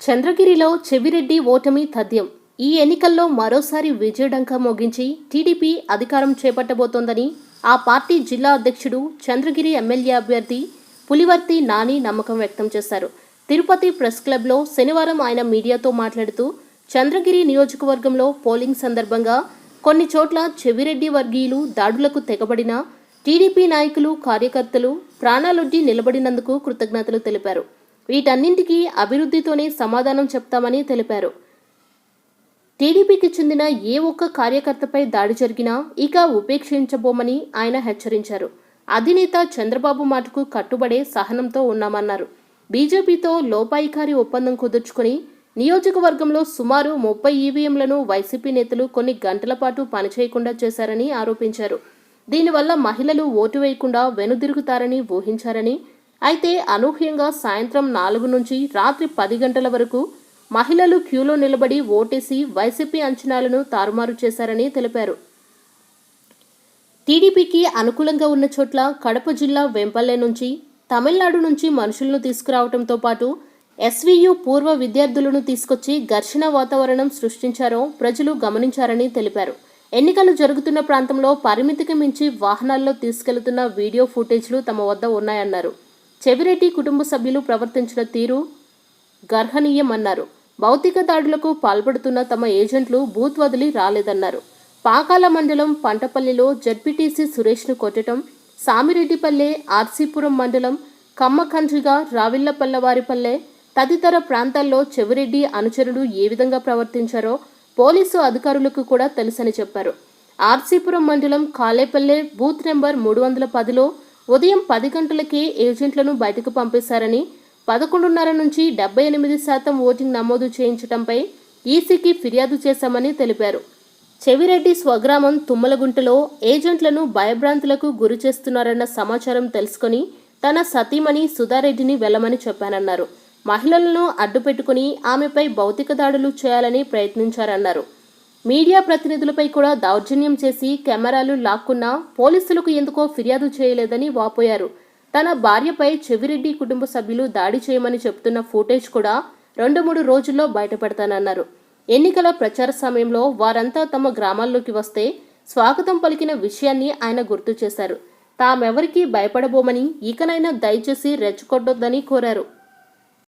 చంద్రగిరిలో చెవిరెడ్డి ఓటమి తథ్యం. ఈ ఎన్నికల్లో మరోసారి విజయడంక మోగించి టీడీపీ అధికారం చేపట్టబోతోందని ఆ పార్టీ జిల్లా అధ్యక్షుడు చంద్రగిరి ఎమ్మెల్యే అభ్యర్థి పులివర్తి నాని నమ్మకం వ్యక్తం చేశారు. తిరుపతి ప్రెస్ క్లబ్లో శనివారం ఆయన మీడియాతో మాట్లాడుతూ చంద్రగిరి నియోజకవర్గంలో పోలింగ్ సందర్భంగా కొన్ని చోట్ల చెవిరెడ్డి వర్గీయులు దాడులకు తెగబడిన టీడీపీ నాయకులు కార్యకర్తలు ప్రాణాలొడ్డి నిలబడినందుకు కృతజ్ఞతలు తెలిపారు. వీటన్నింటికీ అభివృద్ధితోనే సమాధానం చెప్తామని తెలిపారు. టీడీపీకి చెందిన ఏ ఒక్క కార్యకర్తపై దాడి జరిగినా ఇక ఉపేక్షించబోమని ఆయన హెచ్చరించారు. అధినేత చంద్రబాబు మాటకు కట్టుబడే సహనంతో ఉన్నామన్నారు. బీజేపీతో లోపాయికారి ఒప్పందం కుదుర్చుకుని నియోజకవర్గంలో సుమారు ముప్పై ఈవీఎంలను వైసీపీ నేతలు కొన్ని గంటల పాటు పనిచేయకుండా చేశారని ఆరోపించారు. దీనివల్ల మహిళలు ఓటు వేయకుండా వెనుదిరుగుతారని ఊహించారని అయితే అనూహ్యంగా సాయంత్రం నాలుగు నుంచి రాత్రి పది గంటల వరకు మహిళలు క్యూలో నిలబడి ఓటేసి వైసీపీ అంచనాలను తారుమారు చేశారని తెలిపారు. టీడీపీకి అనుకూలంగా ఉన్న చోట్ల కడప జిల్లా వెంపల్లె నుంచి తమిళనాడు నుంచి మనుషులను తీసుకురావడంతో పాటు ఎస్వీయు పూర్వ విద్యార్థులను తీసుకొచ్చి ఘర్షణ వాతావరణం సృష్టించారో ప్రజలు గమనించారని తెలిపారు. ఎన్నికలు జరుగుతున్న ప్రాంతంలో పరిమితికి మించి వాహనాల్లో తీసుకెళ్తున్న వీడియో ఫుటేజ్లు తమ వద్ద ఉన్నాయన్నారు. చెవిరెడ్డి కుటుంబ సభ్యులు ప్రవర్తించిన తీరు గర్హనీయమన్నారు. భౌతిక దాడులకు పాల్పడుతున్న తమ ఏజెంట్లు బూత్ వదిలి రాలేదన్నారు. పాకాల మండలం పంటపల్లిలో జడ్పీటీసీ సురేష్ను కొట్టడం సామిరెడ్డిపల్లె ఆర్సీపురం మండలం కమ్మకండ్రిగా రావిళ్ళపల్లవారిపల్లె తదితర ప్రాంతాల్లో చెవిరెడ్డి అనుచరులు ఏ విధంగా ప్రవర్తించారో పోలీసు అధికారులకు కూడా తెలుసని చెప్పారు. ఆర్సీపురం మండలం కాలేపల్లె బూత్ నెంబర్ మూడు వందల పదిలో ఉదయం పది గంటలకే ఏజెంట్లను బయటకు పంపేశారని పదకొండున్నర నుంచి డెబ్బై ఎనిమిది శాతం ఓటింగ్ నమోదు చేయించడంపై ఈసీకి ఫిర్యాదు చేశామని తెలిపారు. చెవిరెడ్డి స్వగ్రామం తుమ్మలగుంటలో ఏజెంట్లను భయభ్రాంతులకు గురి చేస్తున్నారన్న సమాచారం తెలుసుకొని తన సతీమణి సుధారెడ్డిని వెళ్ళమని చెప్పానన్నారు. మహిళలను అడ్డుపెట్టుకుని ఆమెపై భౌతిక దాడులు చేయాలని ప్రయత్నించారన్నారు. మీడియా ప్రతినిధులపై కూడా దౌర్జన్యం చేసి కెమెరాలు లాక్కున్నా పోలీసులకు ఎందుకో ఫిర్యాదు చేయలేదని వాపోయారు. తన భార్యపై చెవిరెడ్డి కుటుంబ సభ్యులు దాడి చేయమని చెప్తున్న ఫుటేజ్ కూడా రెండు మూడు రోజుల్లో బయటపెడతానన్నారు. ఎన్నికల ప్రచార సమయంలో వారంతా తమ గ్రామాల్లోకి వస్తే స్వాగతం పలికిన విషయాన్ని ఆయన గుర్తు చేశారు. తామెవరికీ భయపడబోమని ఇకనైనా దయచేసి రెచ్చగొట్టొద్దని కోరారు.